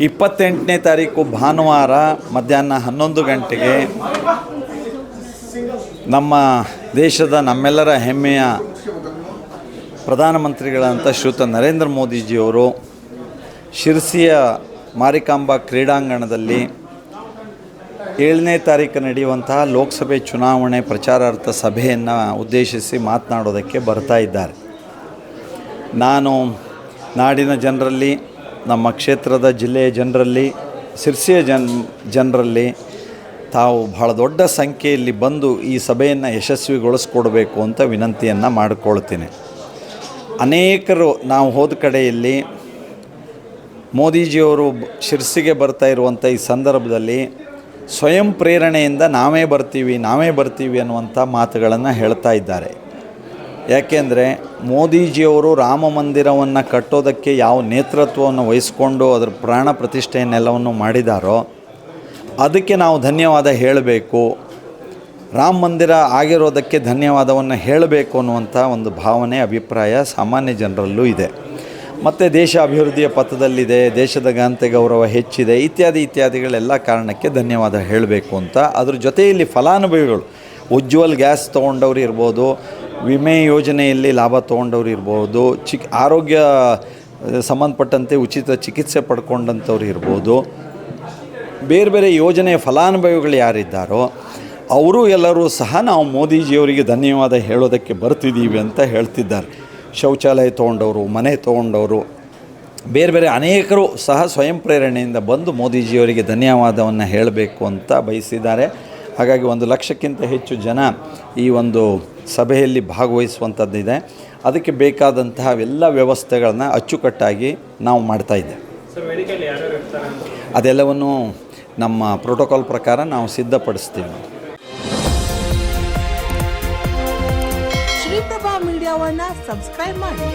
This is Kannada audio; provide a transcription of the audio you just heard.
ಇಪ್ಪತ್ತೆಂಟನೇ ತಾರೀಕು ಭಾನುವಾರ ಮಧ್ಯಾಹ್ನ ಹನ್ನೊಂದು ಗಂಟೆಗೆ ನಮ್ಮ ದೇಶದ ನಮ್ಮೆಲ್ಲರ ಹೆಮ್ಮೆಯ ಪ್ರಧಾನಮಂತ್ರಿಗಳಂಥ ಶ್ರೀಯುತ ನರೇಂದ್ರ ಮೋದಿಜಿಯವರು ಶಿರ್ಸಿಯ ಮಾರಿಕಾಂಬಾ ಕ್ರೀಡಾಂಗಣದಲ್ಲಿ ಏಳನೇ ತಾರೀಕು ನಡೆಯುವಂತಹ ಲೋಕಸಭೆ ಚುನಾವಣೆ ಪ್ರಚಾರಾರ್ಥ ಸಭೆಯನ್ನು ಉದ್ದೇಶಿಸಿ ಮಾತನಾಡೋದಕ್ಕೆ ಬರ್ತಾ ಇದ್ದಾರೆ. ನಾನು ನಾಡಿನ ಜನರಲ್ಲಿ ನಮ್ಮ ಕ್ಷೇತ್ರದ ಜಿಲ್ಲೆಯ ಜನರಲ್ಲಿ, ಸಿರ್ಸಿಯ ಜನ್, ಜನರಲ್ಲಿ ತಾವು ಬಹಳ ದೊಡ್ಡ ಸಂಖ್ಯೆಯಲ್ಲಿ ಬಂದು ಈ ಸಭೆಯನ್ನು ಯಶಸ್ವಿಗೊಳಿಸ್ಕೊಡ್ಬೇಕು ಅಂತ ವಿನಂತಿಯನ್ನು ಮಾಡಿಕೊಳ್ತೀನಿ. ಅನೇಕರು ನಾವು ಹೋದ ಕಡೆಯಲ್ಲಿ ಮೋದಿಜಿಯವರು ಶಿರ್ಸಿಗೆ ಬರ್ತಾ ಇರುವಂಥ ಈ ಸಂದರ್ಭದಲ್ಲಿ ಸ್ವಯಂ ಪ್ರೇರಣೆಯಿಂದ ನಾವೇ ಬರ್ತೀವಿ ನಾವೇ ಬರ್ತೀವಿ ಅನ್ನುವಂಥ ಮಾತುಗಳನ್ನು ಹೇಳ್ತಾ ಇದ್ದಾರೆ. ಯಾಕೆಂದರೆ ಮೋದಿಜಿಯವರು ರಾಮ ಮಂದಿರವನ್ನು ಕಟ್ಟೋದಕ್ಕೆ ಯಾವ ನೇತೃತ್ವವನ್ನು ವಹಿಸ್ಕೊಂಡು ಅದರ ಪ್ರಾಣ ಪ್ರತಿಷ್ಠೆಯನ್ನೆಲ್ಲವನ್ನು ಮಾಡಿದಾರೋ ಅದಕ್ಕೆ ನಾವು ಧನ್ಯವಾದ ಹೇಳಬೇಕು. ರಾಮ ಮಂದಿರ ಆಗಿರೋದಕ್ಕೆ ಧನ್ಯವಾದವನ್ನು ಹೇಳಬೇಕು ಅನ್ನುವಂಥ ಒಂದು ಭಾವನೆ, ಅಭಿಪ್ರಾಯ ಸಾಮಾನ್ಯ ಜನರಲ್ಲೂ ಇದೆ. ಮತ್ತು ದೇಶ ಅಭಿವೃದ್ಧಿಯ ಪಥದಲ್ಲಿದೆ, ದೇಶದ ಘನತೆ ಗೌರವ ಹೆಚ್ಚಿದೆ, ಇತ್ಯಾದಿ ಇತ್ಯಾದಿಗಳೆಲ್ಲ ಕಾರಣಕ್ಕೆ ಧನ್ಯವಾದ ಹೇಳಬೇಕು ಅಂತ. ಅದ್ರ ಜೊತೆಯಲ್ಲಿ ಫಲಾನುಭವಿಗಳು, ಉಜ್ವಲ್ ಗ್ಯಾಸ್ ತೊಗೊಂಡವ್ರು ಇರ್ಬೋದು ವಿಮೆ ಯೋಜನೆಯಲ್ಲಿ ಲಾಭ ತೊಗೊಂಡವ್ರು ಇರ್ಬೋದು, ಚಿಕ್, ಆರೋಗ್ಯ ಸಂಬಂಧಪಟ್ಟಂತೆ ಉಚಿತ ಚಿಕಿತ್ಸೆ ಪಡ್ಕೊಂಡಂಥವ್ರು ಇರ್ಬೋದು. ಬೇರೆ ಬೇರೆ ಯೋಜನೆಯ ಫಲಾನುಭವಿಗಳು ಯಾರಿದ್ದಾರೋ, ಅವರು ಎಲ್ಲರೂ ಸಹ ನಾವು ಮೋದಿಜಿಯವರಿಗೆ ಧನ್ಯವಾದ ಹೇಳೋದಕ್ಕೆ ಬರ್ತಿದ್ದೀವಿ ಅಂತ ಹೇಳ್ತಿದ್ದಾರೆ. ಶೌಚಾಲಯ ತೊಗೊಂಡವರು, ಮನೆ ತೊಗೊಂಡವರು, ಬೇರೆ ಬೇರೆ ಅನೇಕರು ಸಹ ಸ್ವಯಂ ಪ್ರೇರಣೆಯಿಂದ ಬಂದು ಮೋದಿಜಿಯವರಿಗೆ ಧನ್ಯವಾದವನ್ನು ಹೇಳಬೇಕು ಅಂತ ಬಯಸಿದ್ದಾರೆ. ಹಾಗಾಗಿ ಒಂದು ಲಕ್ಷಕ್ಕಿಂತ ಹೆಚ್ಚು ಜನ ಈ ಒಂದು ಸಭೆಯಲ್ಲಿ ಭಾಗವಹಿಸುವಂಥದ್ದಿದೆ. ಅದಕ್ಕೆ ಬೇಕಾದಂತಹ ಎಲ್ಲ ವ್ಯವಸ್ಥೆಗಳನ್ನ ಅಚ್ಚುಕಟ್ಟಾಗಿ ನಾವು ಮಾಡ್ತಾ ಇದ್ದೇವೆ. ಸರ್ ವೇದಿಕೆಯಲ್ಲಿ ಯಾರ್ಯಾರು ಇರ್ತಾರೆ ಅಂತ ಅದೆಲ್ಲವನ್ನು ನಮ್ಮ ಪ್ರೋಟೋಕಾಲ್ ಪ್ರಕಾರ ನಾವು ಸಿದ್ಧಪಡಿಸ್ತೀವಿ. ಶ್ರೀಪ್ರಭಾ ಮೀಡಿಯಾವನ್ನ ಸಬ್ಸ್ಕ್ರೈಬ್ ಮಾಡಿ.